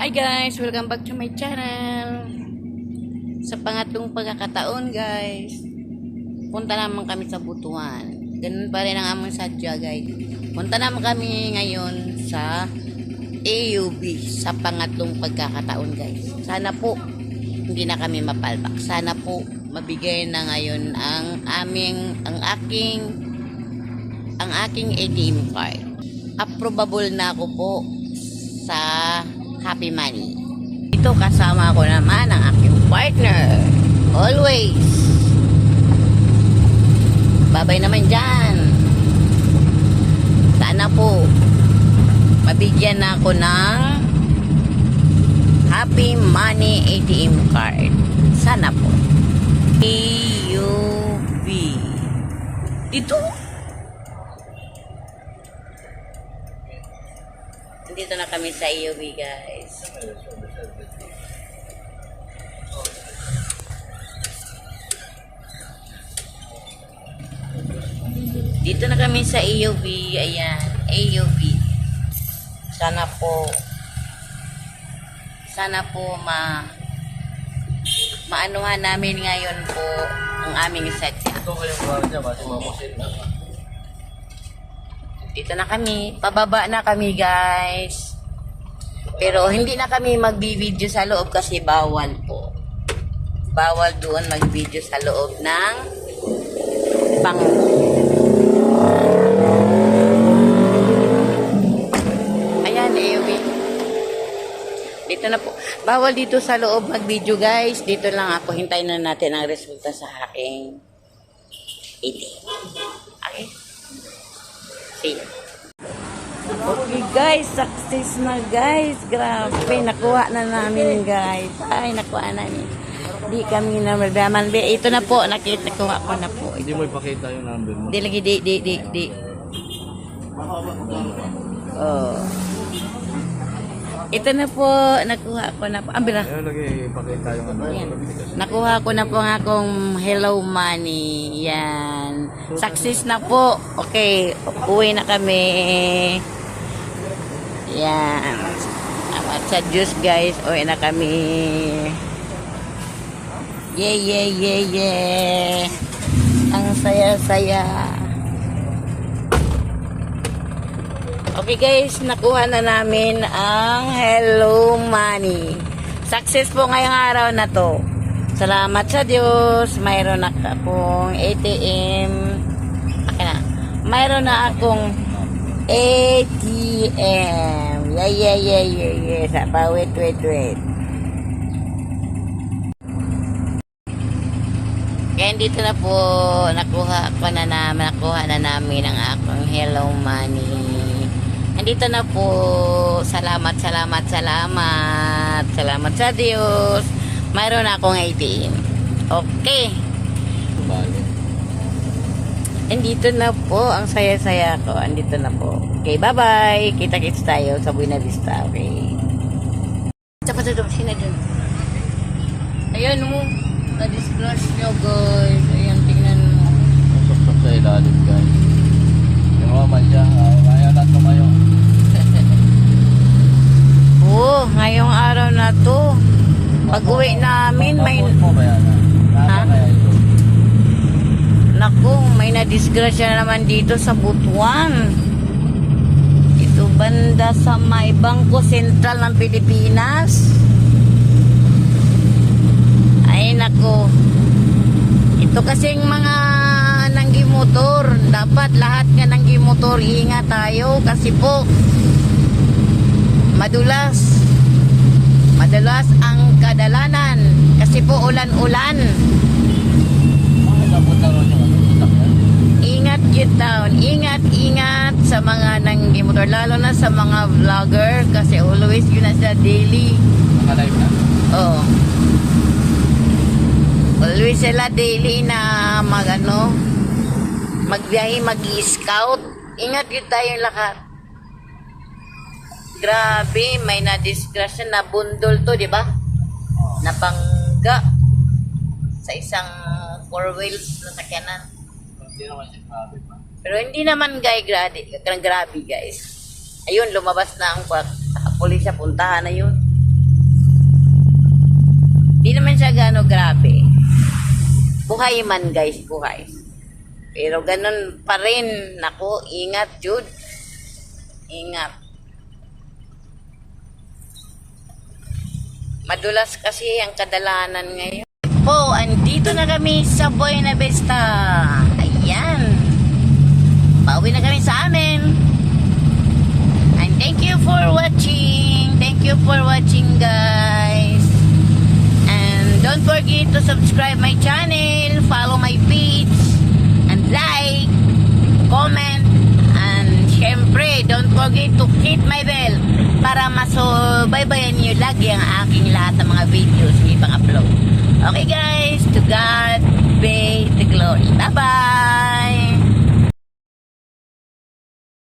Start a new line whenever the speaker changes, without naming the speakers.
Hi guys! Welcome back to my channel. Sa pangatlong pagkakataon guys, punta naman kami sa Butuan. Ganun pa rin ang aming sadya guys. Punta naman kami ngayon sa AUB sa pangatlong pagkakataon guys. Sana po hindi na kami mapalpak. Sana po mabigay na ngayon ang aming, ang aking, ang aking ATM card. Approvable na ako po sa Happy Money. Ito kasama ko naman ang aking partner. Always. Babay naman dyan. Sana po mabigyan na ako ng Happy Money ATM card. Sana po. AUB. Dito. Dito na kami sa AUB guys. Dito na kami sa AUB. Ayan. AUB. Sana po sana po ma maanuhan namin ngayon po ang aming sadya.
Ito kayong gwardiya, basi mamusin na.
Dito na kami. Pababa na kami, guys. Pero hindi na kami magbi-video sa loob kasi bawal po. Bawal doon mag-video sa loob ng pang Ayan, Ewi. Dito na po. Bawal dito sa loob mag-video, guys. Dito lang ako. Hintayin na natin ang resulta sa aking ATM. Okay? See you. Okay guys, success na guys. Grabe, nakuha na namin guys. Ay, nakuha namin. Di kami na maldaman. Be, Ito na po, nakita, nakuha ko na po.
Hindi mo ipakita yung number mo.
Di lagi, di, di, di, di. Oh. Ito na po, nakuha ko na po. Ang bila.
Ayun, lagi ipakita yung ano.
Nakuha ko na po ang akong hello money. Yan. Success na po. Okay. Uwi na kami. Yan. At sa Diyos guys, uwi na kami. Yeah, yeah, yeah, yeah. Ang saya-saya. Okay guys, nakuha na namin ang Hello Money. Success po ngayong araw na to. Salamat sa Diyos. Mayroon na akong ATM. Akin na. Mayroon na akong ATM. Yeah, yeah, yeah, yeah, yeah. Sa pa, wait, wait, wait. Kaya dito na po, nakuha ko na namin, nakuha na namin ang akong Hello Money. Nandito na po, salamat, salamat, salamat. Salamat sa Diyos. Mayroon akong 18. Okay. Andito na po, ang saya-saya ko. Andito na po. Okay, bye-bye. Kita-kits tayo sa Buena Vista, okay? Tsaka sa sina dun. Ayan mo, na-disclose nyo guys. Ayan, tingnan mo.
Pasok sa ilalim, guys. Mga siya, uh, kaya lang tumayo.
Oo, ngayong araw na to. Pag uwi namin, may...
Mo ba yan?
Ha? Naku, may nadisgrasya naman dito sa Butuan. Ito banda sa may Bangko Sentral ng Pilipinas. Ay naku. Ito kasing mga nanggi motor. Dapat lahat nga nanggi motor ingat tayo kasi po madulas. Madulas ang kadalanan kasi po ulan-ulan. Ingat yun taon. Ingat, ingat sa mga nanggi motor. Lalo na sa mga vlogger kasi always yun na sila daily.
Naka-live na?
Oh. Always sila daily na mag ano, magbiyahe, mag-scout. Ingat yun tayong lahat. Grabe, may na-disgrasya na bundol to, di ba? Napangga sa isang four wheels na sakyanan.
Hindi.
Pero hindi naman guy grabe, grabe guys. Ayun, lumabas na ang pulisya, puntahan na yun. Di naman siya gano grabe. Buhay man guys, buhay. Pero ganun pa rin. Naku, ingat Jude. Ingat. Madulas kasi ang kadalanan ngayon. Po, andito na kami sa Buena Vista. Ayan. Pauwi na kami sa amin. And thank you for watching. Thank you for watching, guys. And don't forget to subscribe my channel, follow my page, comment, and syempre, don't forget to hit my bell para masubaybayan niyo lagi ang aking lahat ng mga videos na ibang upload. Okay guys, to God be the glory. Bye-bye!